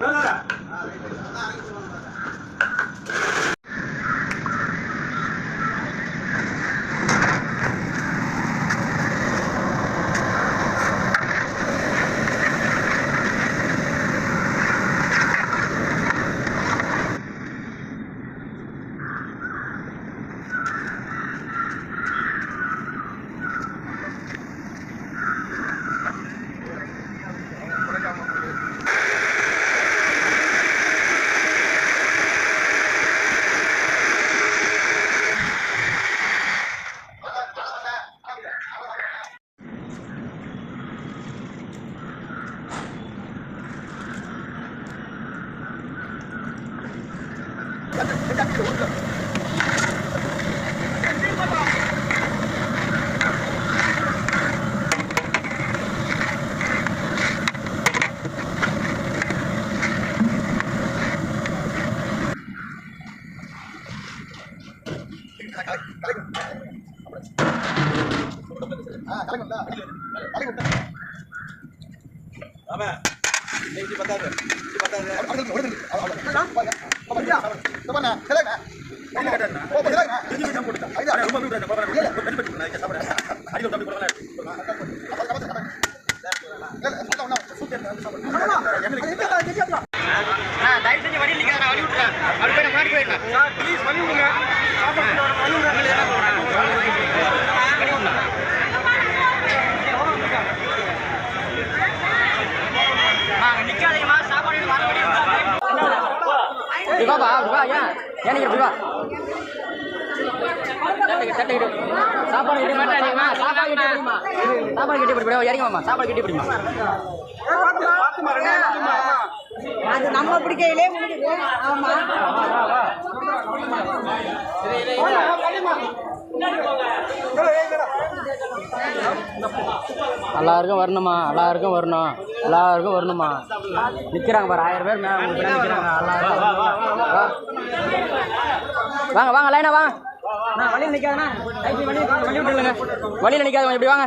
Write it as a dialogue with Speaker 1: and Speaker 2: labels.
Speaker 1: வாங்க. தலைக்கு தலைக்கு தலைக்கு தலைக்கு தயவு செஞ்சு வழி இல்லைங்க நான் வழி விட்டுறேன் அப்படி போய் நான் மாட்டி போயிடலாம் ப்ளீஸ் வழி விடுங்க 最
Speaker 2: 高八百五十八元，鉴定意见。சாப்பாடு கட்டி மாட்டாதீங்கம்மா சாப்பாடு கட்டி பிடிமா சாப்பாடு கட்டி பிடிப்பா இறங்கி சாப்பாடு கட்டி பிடிமா
Speaker 3: அது நம்ம பிடிக்கையிலே ஆமா
Speaker 2: எல்லாருக்கும் வரணுமா? எல்லாருக்கும் வரணும். எல்லாருக்கும் வரணுமா? நிற்கிறாங்க பாரு ஆயிரம் பேர் மேலே நிற்கிறாங்க எல்லாருக்கும் வாங்க வாங்க லைனா வாங்க நான் வழியில் நிற்காதண்ணா வழி வழி வழி விட்டுருங்க வழியில் நிற்காத இப்படி வாங்க.